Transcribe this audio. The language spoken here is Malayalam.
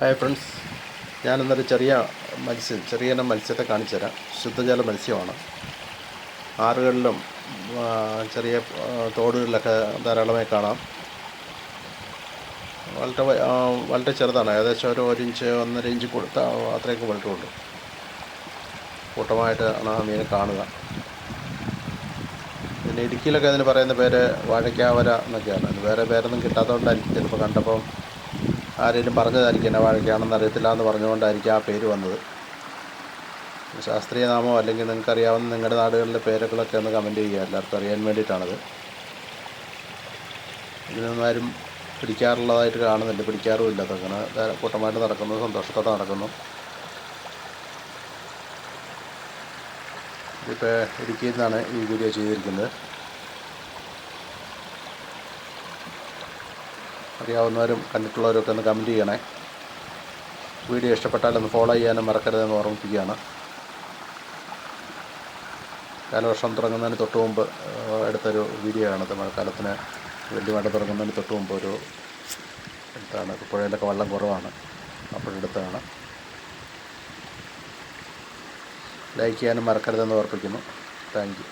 ഹായ് ഫ്രണ്ട്സ് ഞാനിന്നൊരു ചെറിയ മത്സ്യം ചെറിയ മത്സ്യത്തെ കാണിച്ചു തരാം ശുദ്ധജല മത്സ്യമാണ്. ആറുകളിലും ചെറിയ തോടുകളിലൊക്കെ ധാരാളമായി കാണാം. വളരെ വളരെ ചെറുതാണ്. ഏകദേശം ഒരു ഒരു ഇഞ്ച് ഒന്നര ഇഞ്ച് കൊടുത്ത അത്രയൊക്കെ വളരുള്ളൂ കൂട്ടമായിട്ട് ആണ് ആ മീനെ കാണുക. പിന്നെ ഇടുക്കിയിലൊക്കെ അതിന് പറയുന്ന പേര് വാഴയ്ക്കാവര എന്നൊക്കെയാണ്. വേറെ പേരൊന്നും കിട്ടാത്തതുകൊണ്ടായിരിക്കും ചിലപ്പോൾ കണ്ടപ്പം ആരെങ്കിലും പറഞ്ഞതായിരിക്കും എന്നെ വാഴയ്ക്കാണെന്ന് അറിയത്തില്ല എന്ന് പറഞ്ഞുകൊണ്ടായിരിക്കും ആ പേര് വന്നത്. ശാസ്ത്രീയ നാമോ അല്ലെങ്കിൽ നിങ്ങൾക്കറിയാവുന്ന നിങ്ങളുടെ നാടുകളിലെ പേരുകളൊക്കെ ഒന്ന് കമന്റ് ചെയ്യുക. എല്ലാവർക്കും അറിയാൻ വേണ്ടിയിട്ടാണത്. ഇതിനൊന്നാരും പിടിക്കാറുള്ളതായിട്ട് കാണുന്നില്ല. പിടിക്കാറുമില്ല അതങ്ങനെ കൂട്ടമായിട്ട് നടക്കുന്നു. സന്തോഷത്തോടെ നടക്കുന്നു. ഇതിപ്പോൾ ഇടുക്കിയിൽ നിന്നാണ് ഈ വീഡിയോ ചെയ്തിരിക്കുന്നത്. അറിയാവുന്നവരും കണ്ടിട്ടുള്ളവരും ഒക്കെ ഒന്ന് കമന്റ് ചെയ്യണേ. വീഡിയോ ഇഷ്ടപ്പെട്ടാൽ ഒന്ന് ഫോളോ ചെയ്യാനും മറക്കരുതെന്ന് ഓർമ്മിപ്പിക്കുകയാണ്. കാലവർഷം തുടങ്ങുന്നതിന് തൊട്ട് മുമ്പ് എടുത്തൊരു വീഡിയോ ആണത് മഴക്കാലത്തിന് വലിയ മഴ തുടങ്ങുന്നതിന് തൊട്ട് മുമ്പ് ഒരു എടുത്താണ് പുഴയിലൊക്കെ വെള്ളം കുറവാണ്. അപ്പോഴെടുത്താണ് ലൈക്ക് ചെയ്യാനും മറക്കരുതെന്ന് ഓർപ്പിക്കുന്നു. Thank you